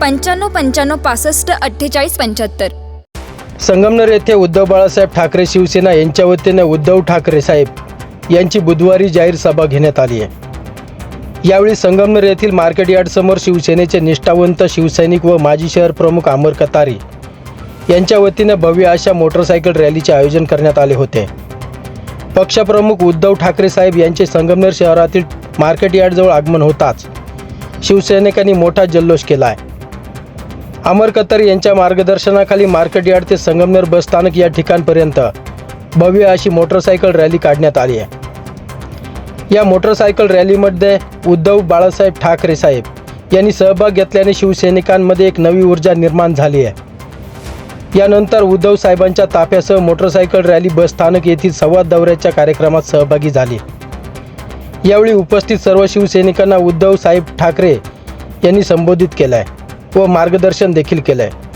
पंच्याण्णव पंच्याण्णव पासष्ट अठ्ठेचाळीस पंच्याहत्तर. संगमनेर येथे उद्धव बाळासाहेब ठाकरे शिवसेना यांच्या वतीने उद्धव ठाकरे साहेब यांची बुधवारी जाहीर सभा घेण्यात आली आहे. यावेळी संगमनेर येथील मार्केट यार्डसमोर शिवसेनेचे निष्ठावंत शिवसैनिक व माजी शहर प्रमुख अमर कतारी यांच्या वतीने भव्य अशा मोटरसायकल रॅलीचे आयोजन करण्यात आले होते. पक्षप्रमुख उद्धव ठाकरे साहेब यांचे संगमनेर शहरातील मार्केट यार्डजवळ आगमन होताच शिवसैनिकांनी मोठा जल्लोष केला आहे. अमर कतर यांच्या मार्गदर्शनाखाली मार्केट यार्ड ते संगमनेर बस स्थानक या ठिकाणपर्यंत भव्य अशी मोटरसायकल रॅली काढण्यात आली आहे. या मोटरसायकल रॅलीमध्ये उद्धव बाळासाहेब ठाकरे साहेब यांनी सहभाग घेतल्याने शिवसैनिकांमध्ये एक नवी ऊर्जा निर्माण झाली आहे. यानंतर उद्धव साहेबांच्या ताफ्यासह मोटरसायकल रॅली बस स्थानक येथील संवाद दौऱ्याच्या कार्यक्रमात सहभागी झाली. यावेळी उपस्थित सर्व शिवसैनिकांना उद्धव साहेब ठाकरे यांनी संबोधित केलं आहे व मार्गदर्शन देखील केलं आहे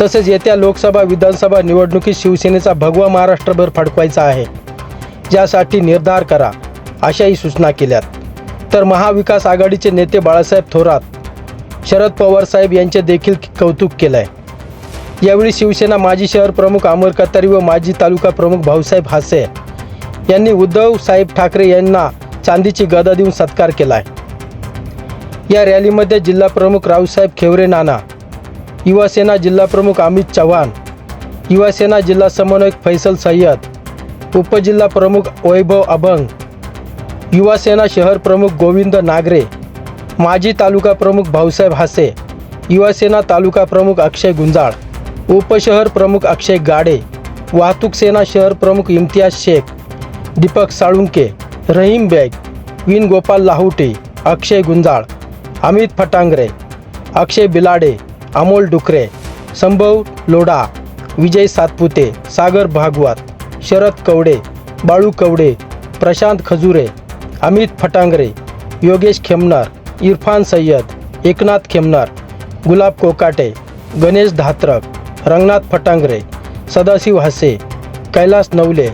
तसेच येत्या लोकसभा विधानसभा निवडणुकीत शिवसेनेचा भगवा महाराष्ट्रभर फडकवायचा आहे. ज्यासाठी निर्धार करा अशाही सूचना केल्यात. तर महाविकास आघाडीचे नेते बाळासाहेब थोरात शरद पवार साहेब यांचे देखील कौतुक केलं आहे यावेळी शिवसेना माजी शहर प्रमुख अमर कतारी व माजी तालुका प्रमुख भाऊसाहेब हासे यांनी उद्धव साहेब ठाकरे यांना चांदीची गदा देऊन सत्कार केला आहे या रॅलीमध्ये जिल्हा प्रमुख रावसाहेब खेवरे नाना युवासेना जिल्हा प्रमुख अमित चव्हाण युवासेना जिल्हा समन्वयक फैसल सय्यद उपजिल्हा प्रमुख वैभव अभंग युवासेना शहर प्रमुख गोविंद नागरे माजी तालुका प्रमुख भाऊसाहेब हासे युवासेना तालुका प्रमुख अक्षय गुंजाळ उपशहर प्रमुख अक्षय गाडे वाहतूक सेना शहर प्रमुख इम्तियाज शेख दीपक साळुंके रहीम बेग विन गोपाल लाहुटे अक्षय गुंजाळ अमित फटांगरे अक्षय बिलाडे अमोल डुकरे संभव लोढा विजय सातपुते सागर भागवत शरद कवडे बाळू कवडे प्रशांत खजुरे अमित फटांगरे योगेश खेमनार इरफान सय्यद एकनाथ खेमनार गुलाब कोकाटे गणेश धात्रक रंगनाथ फटांगरे सदाशिव हसे कैलास नवले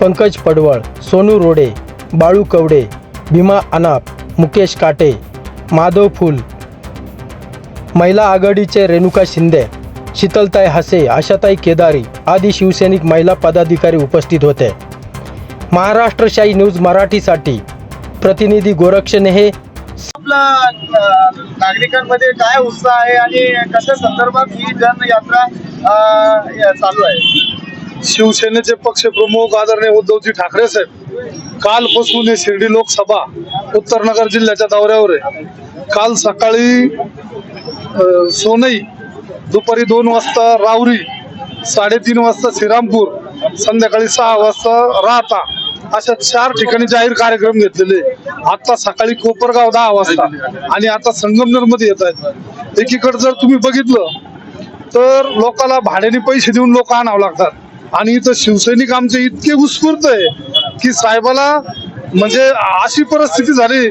पंकज पडवळ सोनू रोडे बाळू कवडे भीमा अनाप मुकेश काटे माधव फुल महिला आघाडीचे रेणुका शिंदे शीतलताई हसे आशाताई केदारी आदी शिवसैनिक महिला पदाधिकारी उपस्थित होते. महाराष्ट्रशाही न्यूज मराठीसाठी प्रतिनिधी गोरक्ष नेहे आपला नागरिकांमध्ये काय उत्साह आहे आणि कशा संदर्भात ही जनयात्रा चालू आहे? शिवसेनेचे पक्षप्रमुख आदरणीय उद्धवजी ठाकरे साहेब कालपासून हे शिर्डी लोकसभा उत्तरनगर जिल्ह्याच्या दौऱ्यावर आहे. काल सकाळी सोनई दुपारी दोन वाजता रावरी साडेतीन वाजता श्रीरामपूर संध्याकाळी सहा वाजता राहता अशा चार ठिकाणी जाहीर कार्यक्रम घेतलेले आता सकाळी कोपरगाव दहा वाजता आणि आता संगमनेरमध्ये येत आहेत. एकीकडे जर तुम्ही बघितलं तर लोकाला भाड्याने पैसे देऊन लोक आणावं लागतात. आणि इथं शिवसैनिक आमचे इतके उत्स्फूर्त आहे की साहेबाला म्हणजे अशी परिस्थिती झाली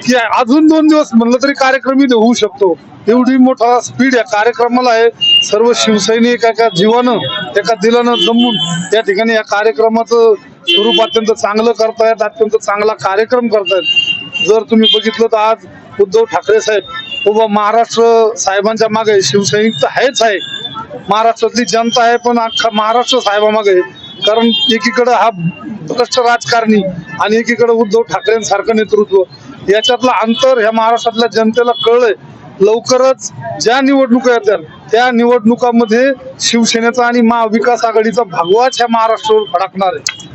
की अजून दोन दिवस म्हणलं तरी कार्यक्रम इथे होऊ शकतो. एवढी मोठा स्पीड या कार्यक्रमाला आहे. सर्व शिवसैनिक एका जीवानं एका दिलानं जमून या ठिकाणी या कार्यक्रमाचं स्वरूप अत्यंत चांगलं करतायत अत्यंत चांगला कार्यक्रम करतायत. जर तुम्ही बघितलं तर आज उद्धव ठाकरे साहेब उभा महाराष्ट्र साहेबांच्या मागे शिवसैनिक तर आहेच आहे. महाराष्ट्रातली जनता आहे पण अख्खा महाराष्ट्र साहेबामागे आहे. कारण एकीकडे हा भ्रष्ट राजकारणी आणि एकीकडे उद्धव ठाकरेंसारखं नेतृत्व. याच्यातलं अंतर ह्या महाराष्ट्रातल्या जनतेला कळलंय. लवकरच ज्या निवडणुका येतात त्या निवडणुकामध्ये शिवसेनेचा आणि महाविकास आघाडीचा भगवाच ह्या महाराष्ट्रावर फडकणार आहे.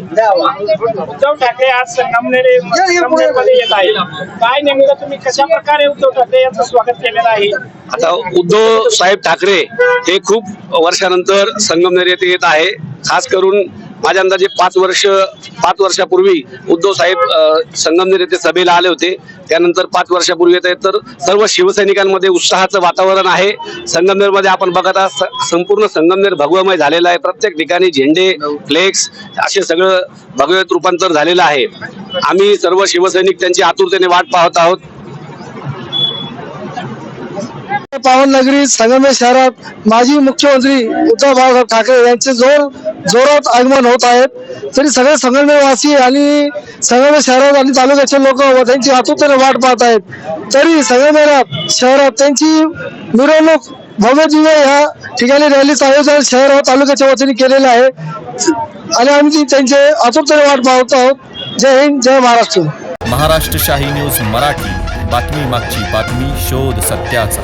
उद्धव ठाकरे आज संगमनेर येत आहे काय नेमकं तुम्ही कशा प्रकारे उद्धव ठाकरे यांचं स्वागत केलेलं आहे? आता उद्धव साहेब ठाकरे हे खूप वर्षानंतर संगमनेर येथे येत आहे. खास करून माझ्या अंदाजे पाच वर्ष पाच वर्षापूर्वी उद्धव साहेब संगमनेर येथे सभेला आले होते. त्यानंतर पाच वर्षापूर्वी येत आहेत. तर सर्व शिवसैनिकांमध्ये उत्साहाचं वातावरण आहे. संगमनेरमध्ये आपण बघत आहात स- संपूर्ण संगमनेर भगवमय झालेलं आहे. प्रत्येक ठिकाणी झेंडे फ्लेक्स असे सगळं भगव्यात रूपांतर झालेलं आहे. आम्ही सर्व शिवसैनिक त्यांची आतुरतेने वाट पाहत आहोत. पावन नगरी शहरात माजी मुख्यमंत्री उद्धव बाळासाहेब ठाकरे यांचे जोर जोरात आगमन होत आहेत तरी सगळे संगमेवासी आणि संगमेश्वर शहरात आणि तालुक्याचे लोक त्यांची आतुरतेने वाट पाहत आहेत. तरी संगमेरात शहरात त्यांची मिरवणूक भव्य दिव्य ह्या ठिकाणी रॅलीचं आयोजन शहर व तालुक्याच्या वतीने केलेलं आहे. आणि आम्ही त्यांचे आतुरतेने वाट पाहत आहोत. जय हिंद जय महाराष्ट्र. महाराष्ट्र शाही न्यूज मराठी. बातमी मागची बातमी शोध सत्याचा.